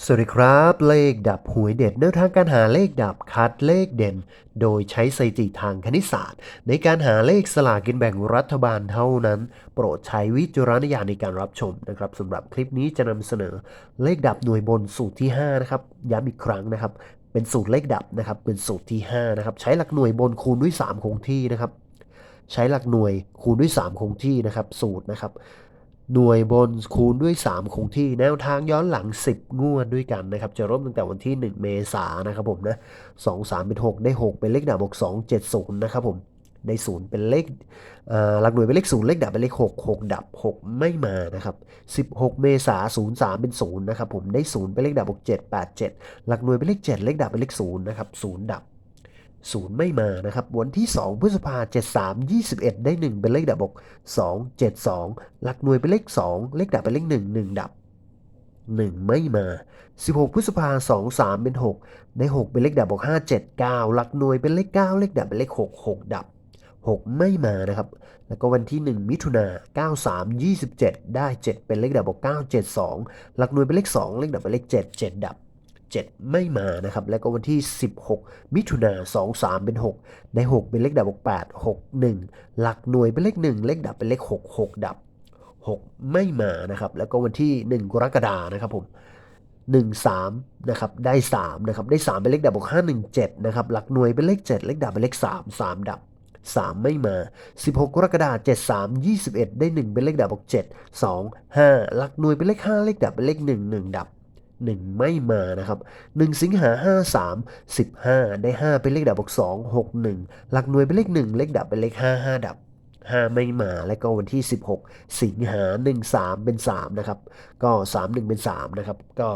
สวัสดีครับ เลขดับหวยเด็ดแนวทางการหาเลขดับคัดเลขเด่น โดยใช้สถิติทางคณิตศาสตร์ ในการหาเลขสลากกินแบ่งรัฐบาลเท่านั้น โปรดใช้วิจารณญาณในการรับชมนะครับสำหรับคลิปนี้จะนำเสนอเลขดับหน่วยบนสูตรที่5นะครับย้ำอีกครั้งนะครับ เป็นสูตรเลขดับนะครับ เป็นสูตรที่5นะครับใช้หลักหน่วยบนคูณด้วย 3 คงที่นะครับ ใช้หลักหน่วยคูณด้วย 3 คงที่นะครับ สูตรนะครับ หน่วยบนคูณด้วย 3 คงที่แนวทางย้อนหลัง 10 งวดด้วยกันนะครับ จะเริ่มตั้งแต่วันที่ 1 เมษายนนะครับผมนะ2 3 เป็น 6 ได้ 6 เป็นเลขดับบวก2 7 0 นะครับผมได้0เป็นเลขหลักหน่วยเป็นเลข0เลขดับเป็นเลข 6 6 ดับ 6 ไม่มานะครับ16 เมษายน03 เป็น0นะครับผมได้ 0 เป็นเลขดับบวก7 8 7 หลักหน่วยเป็นเลข 7 เลขดับเป็นเลข0นะครับ0ดับ ศูนย์ไม่มานะครับ วันที่ 2 พฤษภาเจ็ดสามยี่สิบเอ็ดได้ 1 เป็นเลขดับบกสองเจ็ดสองหลักหน่วยเป็นเลข 2 เลขดับเป็นเลข 1 1 ดับ 1 ไม่มา 16 พฤษภาสองสามเป็น 6 ได้ 6 เป็นเลขดับบวก5 7 9หลักหน่วยเป็นเลข 9 เลขดับเป็นเลข 6 6 ดับ 6 ไม่มานะครับ แล้วก็วันที่ 1 มิถุนา93 27ได้ 7 เป็นเลขดับบวก9 7 2หลักหน่วยเป็นเลข 2 เลขดับเป็นเลข 7 7 ดับ 7 ไม่มานะครับ แล้วก็วันที่ 16 มิถุนา23 เป็น6ได้6เป็นเลขดับบวก8 6 1 หลักหน่วยเป็นเลข 1 เลขดับเป็นเลข 6 6 ดับ 6 ไม่มานะครับ แล้วก็วันที่ 1 กรกฎานะครับผม1 3นะครับได้3นะครับได้ 3 เป็นเลขดับบวก5 1 7นะครับหลักหน่วยเป็นเลข 7 เลขดับเป็นเลข 3 3 ดับ 3 ไม่มา 16 กรกฎาคม7 3 21 ได้ 1 เป็นเลขดับบวก7 2 5 หลักหน่วยเป็นเลข 5 เลขดับเป็นเลข 1 1 ดับ 1 ไม่มานะครับ 1 สิงหา 5 3 15 ได้ 5 เป็นเลขดับบวก2 6 1 หลักหน่วยเป็นเลข 1 เลขดับเป็นเลข 5 5 ดับ 5 ไม่มา และก็วันที่ 16 สิงหา 1 3 เป็น 3 นะครับ ก็ 3 1 เป็น 3 นะครับ ก็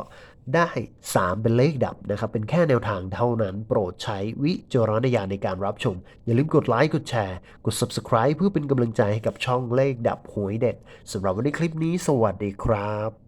ได้ 3 เป็นเลขดับนะครับ เป็นแค่แนวทางเท่านั้น โปรดใช้วิจารณญาณในการรับชม อย่าลืมกดไลค์ กดแชร์ กด Subscribe เพื่อเป็นกำลังใจให้กับช่องเลขดับหวยเด็ดสำหรับวันนี้คลิปนี้ สวัสดีครับ